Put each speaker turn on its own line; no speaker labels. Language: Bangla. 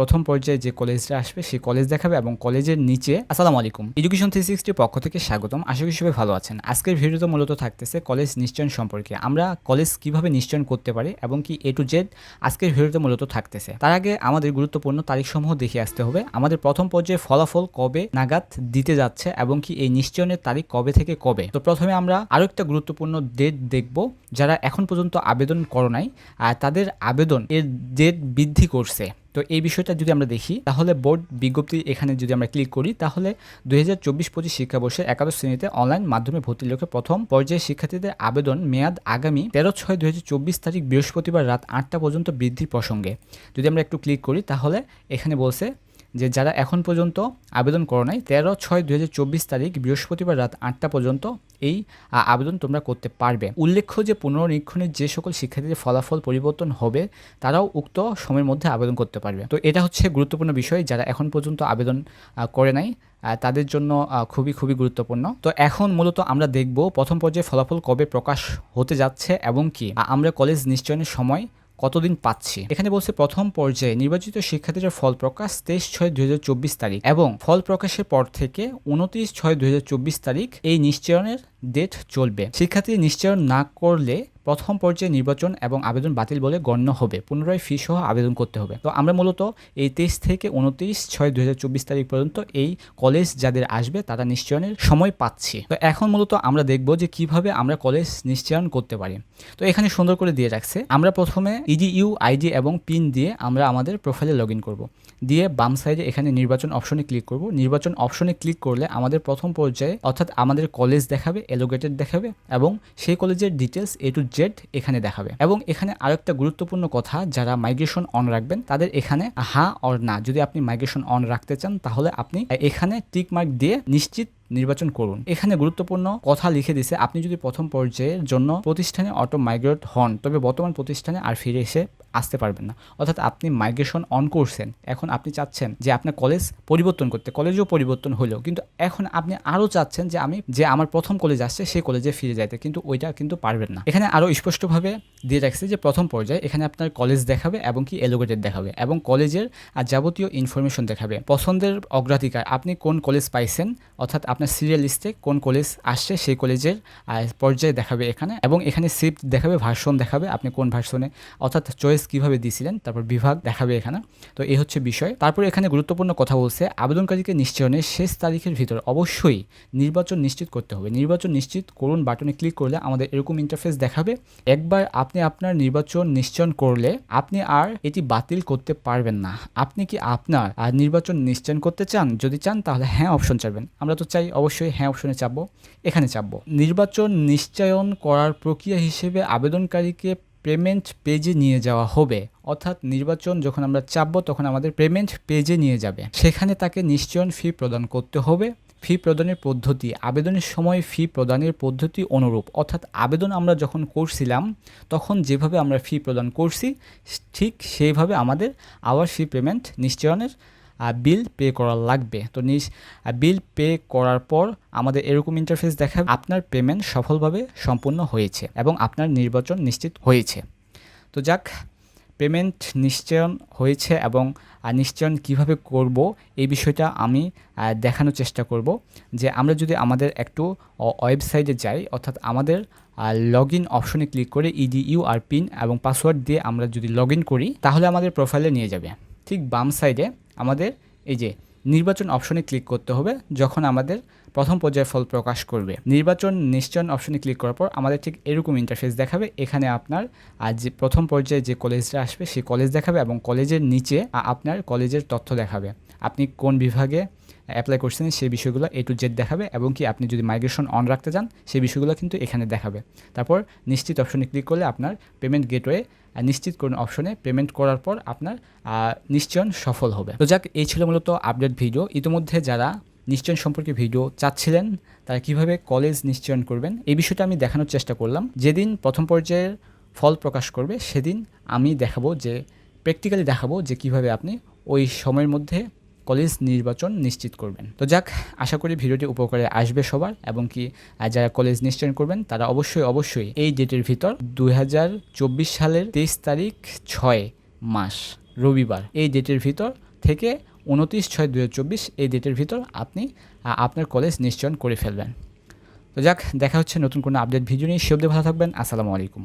প্রথম পর্যায়ে যে কলেজটা আসবে, সেই কলেজ দেখাবে এবং কলেজের নিচে আসসালামু আলাইকুম। এডুকেশন থ্রি সিক্সটির পক্ষ থেকে স্বাগতম। আশা করি সবাই ভালো আছেন। আজকের ভিডিওতে মূলত থাকতেছে কলেজ নিশ্চয়ন সম্পর্কে। আমরা কলেজ কীভাবে নিশ্চয়ন করতে পারি এবং কি এ টু জেড আজকের ভিডিওতে মূলত থাকতেছে। তার আগে আমাদের গুরুত্বপূর্ণ তারিখসমূহ দেখে আসতে হবে। আমাদের প্রথম পর্যায়ে ফলাফল কবে নাগাদ দিতে যাচ্ছে এবং কি এই নিশ্চয়নের তারিখ কবে থেকে কবে? তো প্রথমে আমরা আরও একটা গুরুত্বপূর্ণ ডেট দেখব। যারা এখন পর্যন্ত আবেদন করো নাই আর তাদের আবেদন এর ডেট বৃদ্ধি করছে। তো এই বিষয়টা যদি আমরা দেখি, তাহলে বোর্ড বিজ্ঞপ্তি এখানে যদি আমরা ক্লিক করি, তাহলে দুই হাজার চব্বিশ পঁচিশ শিক্ষাবর্ষে একাদশ শ্রেণীতে অনলাইন মাধ্যমে ভর্তির লক্ষ্যে প্রথম পর্যায়ে শিক্ষার্থীদের আবেদন মেয়াদ আগামী তেরো ছয় দুই তারিখ বৃহস্পতিবার রাত আটটা পর্যন্ত বৃদ্ধির প্রসঙ্গে। যদি আমরা একটু ক্লিক করি, তাহলে এখানে বলছে যে যারা এখন পর্যন্ত আবেদন করো নাই, তেরো ছয় চব্বিশ তারিখ বৃহস্পতিবার রাত আটটা পর্যন্ত এই আবেদন তোমরা করতে পারবে। উল্লেখ্য যে পুনর্নিরীক্ষণের যে সকল শিক্ষার্থীদের ফলাফল পরিবর্তন হবে, তারাও উক্ত সময়ের মধ্যে আবেদন করতে পারবে। তো এটা হচ্ছে গুরুত্বপূর্ণ বিষয়, যারা এখন পর্যন্ত আবেদন করে নাই তাদের জন্য খুবই খুবই গুরুত্বপূর্ণ। তো এখন মূলত আমরা দেখব প্রথম পর্যায়ে ফলাফল কবে প্রকাশ হতে যাচ্ছে এবং কি। আমরা কলেজ নিশ্চয়নের সময় কতদিন পাচ্ছে? এখানে বলছে প্রথম পর্যায়ে নির্বাচিত শিক্ষার্থীদের ফল প্রকাশ তেইশ ছয় দুই তারিখ এবং ফল প্রকাশের পর থেকে উনত্রিশ ছয় দুই তারিখ এই নিশ্চয়নের ডেট চলবে। শিক্ষার্থী নিশ্চয়ন না করলে প্রথম পর্যায়ে নির্বাচন এবং আবেদন বাতিল বলে গণ্য হবে। পুনরায় ফি সহ আবেদন করতে হবে। তো আমরা মূলত এই তেইশ থেকে উনত্রিশ ছয় দুই তারিখ পর্যন্ত এই কলেজ যাদের আসবে তারা নিশ্চয়নের সময় পাচ্ছি। তো এখন মূলত আমরা দেখব যে কীভাবে আমরা কলেজ নিশ্চয়ন করতে পারি। তো এখানে সুন্দর করে দিয়ে রাখছে। আমরা প্রথমে ইডিইউ, আইডি এবং পিন দিয়ে আমরা আমাদের প্রোফাইলে লগ ইন করব। দিয়ে বাম সাইডে এখানে নির্বাচন অপশনে ক্লিক করব। নির্বাচন অপশনে ক্লিক করলে আমাদের প্রথম পর্যায়ে অর্থাৎ আমাদের কলেজ দেখাবে, এলোগেটেড দেখাবে এবং সেই কলেজের ডিটেলস এ টু জেড এখানে দেখাবে। এবং এখানে আরেকটা গুরুত্বপূর্ণ কথা, যারা মাইগ্রেশন অন রাখবেন, তাদের এখানে হা অর না। যদি আপনি মাইগ্রেশন অন রাখতে চান, তাহলে আপনি এখানে টিক মার্ক দিয়ে নিশ্চিত নির্বাচন করুন। এখানে গুরুত্বপূর্ণ কথা লিখে দিছে, আপনি যদি প্রথম পর্যায়ের জন্য প্রতিষ্ঠানে অটো মাইগ্রেট হন, তবে বর্তমান প্রতিষ্ঠানে আর ফিরে এসে আসতে পারবেন না। অর্থাৎ আপনি মাইগ্রেশন অন করছেন। এখন আপনি চাচ্ছেন যে আপনার কলেজ পরিবর্তন করতে কলেজও পরিবর্তন হলো। কিন্তু এখন আপনি আরও চাচ্ছেন যে আমি, যে আমার প্রথম কলেজ আসছে, সেই কলেজে ফিরে যাইতে। কিন্তু ওইটা কিন্তু পারবেন না। এখানে আরও স্পষ্টভাবে দিয়ে রাখছে যে প্রথম পর্যায়ে এখানে আপনার কলেজ দেখাবে এবং কি এলোগেটেড দেখাবে এবং কলেজের আর যাবতীয় ইনফরমেশন দেখাবে। পছন্দের অগ্রাধিকার, আপনি কোন কলেজ পাইছেন, অর্থাৎ আপনার সিরিয়াল লিস্টে কোন কলেজ আসছে, সেই কলেজের পর্যায়ে দেখাবে এখানে এবং এখানে সিফট দেখাবে ভার্সন দেখাবে, আপনি কোন ভার্সনে অর্থাৎ চয়েস কীভাবে দিয়েছিলেন, তারপর বিভাগ দেখাবে এখানে। তো এই হচ্ছে বিষয়। তারপর এখানে গুরুত্বপূর্ণ কথা বলছে, আবেদনকারীকে নিশ্চয়নের শেষ তারিখের ভিতর অবশ্যই নির্বাচন নিশ্চিত করতে হবে। নির্বাচন নিশ্চিত করুন বাটনে ক্লিক করলে আমাদের এরকম ইন্টারফেস দেখাবে। একবার আপনি আপনার নির্বাচন নিশ্চয়ন করলে আপনি আর এটি বাতিল করতে পারবেন না। আপনি কি আপনার আর নির্বাচন নিশ্চয়ন করতে চান? যদি চান তাহলে হ্যাঁ অপশন চাইবেন আমরা তো চাই অবশ্যই হ্যাঁ অপশনে চাপবো, এখানে চাপবো। নির্বাচন নিশ্চয়ন করার প্রক্রিয়া হিসেবে আবেদনকারীকে পেমেন্ট পেজে নিয়ে যাওয়া হবে। অর্থাৎ নির্বাচন যখন আমরা চাপবো, তখন আমাদের পেমেন্ট পেজে নিয়ে যাবে। সেখানে তাকে নিশ্চয়ন ফি প্রদান করতে হবে। ফি প্রদানের পদ্ধতি, আবেদনের সময় ফি প্রদানের পদ্ধতি অনুরূপ। অর্থাৎ আবেদন আমরা যখন করছিলাম, তখন যেভাবে আমরা ফি প্রদান করছি, ঠিক সেইভাবে আমাদের আবার ফি পেমেন্ট নিশ্চয়নের বিল পে করা লাগবে। তো নিজ বিল পে করার পর আমাদের এরকম ইন্টারফেস দেখাবে। আপনার পেমেন্ট সফলভাবে সম্পূর্ণ হয়েছে এবং আপনার নির্বাচন নিশ্চিত হয়েছে। তো যাক পেমেন্ট নিশ্চয়ন হয়েছে এবং নিশ্চয়ন কীভাবে করব এই বিষয়টা আমি দেখানোর চেষ্টা করব। যে আমরা যদি আমাদের একটু ওয়েবসাইটে যাই, অর্থাৎ আমাদের লগ ইন অপশনে ক্লিক করে ইডিইউ আর পিন এবং পাসওয়ার্ড দিয়ে আমরা যদি লগ ইন করি, তাহলে আমাদের প্রোফাইলে নিয়ে যাবে। ঠিক বাম সাইডে আমাদের এই যে নির্বাচন অপশনে ক্লিক করতে হবে, যখন আমাদের প্রথম পর্যায়ে ফল প্রকাশ করবে। নির্বাচন নিশ্চয়ন অপশনে ক্লিক করার পর আমাদের ঠিক এরকম ইন্টারফেস দেখাবে। এখানে আপনার আর যে প্রথম পর্যায়ে যে কলেজটা আসবে, সেই কলেজ দেখাবে এবং কলেজের নিচে আপনার কলেজের তথ্য দেখাবে। আপনি কোন বিভাগে অ্যাপ্লাই করছেন সেই বিষয়গুলো এ টু জেড দেখাবে এবং কি আপনি যদি মাইগ্রেশন অন রাখতে চান, সেই বিষয়গুলো কিন্তু এখানে দেখাবে। তারপর নিশ্চিত অপশনে ক্লিক করলে আপনার পেমেন্ট গেটওয়ে নিশ্চিত করুন অপশনে পেমেন্ট করার পর আপনার নিশ্চয়ন সফল হবে। তো যাক, এই ছিল মূলত আপডেট ভিডিও ইতিমধ্যে যারা নিশ্চয়ন সম্পর্কে ভিডিও চাচ্ছিলেন, তারা কীভাবে কলেজ নিশ্চয়ন করবেন, এই বিষয়টা আমি দেখানোর চেষ্টা করলাম। যেদিন প্রথম পর্যায়ের ফল প্রকাশ করবে, সেদিন আমি দেখাবো যে প্র্যাকটিক্যালি দেখাবো যে কীভাবে আপনি ওই সময়ের মধ্যে কলেজ নির্বাচন নিশ্চিত করবেন। তো যাক, আশা করি ভিডিওটি উপকারে আসবে সবার এবং কি যারা কলেজ নিশ্চয়ন করবেন, তারা অবশ্যই অবশ্যই এই ডেটের ভিতর দু হাজার চব্বিশ সালের তেইশ তারিখ ছয় মাস, রবিবার, এই ডেটের ভিতর থেকে উনত্রিশ ছয় দু এই ডেটের ভিতর আপনি আপনার কলেজ নিশ্চয়ন করে ফেলবেন। তো যাক, দেখা হচ্ছে নতুন কোনো আপডেট ভিডিও নিয়ে। সে অবধি ভালো থাকবেন। আসসালামু আলাইকুম।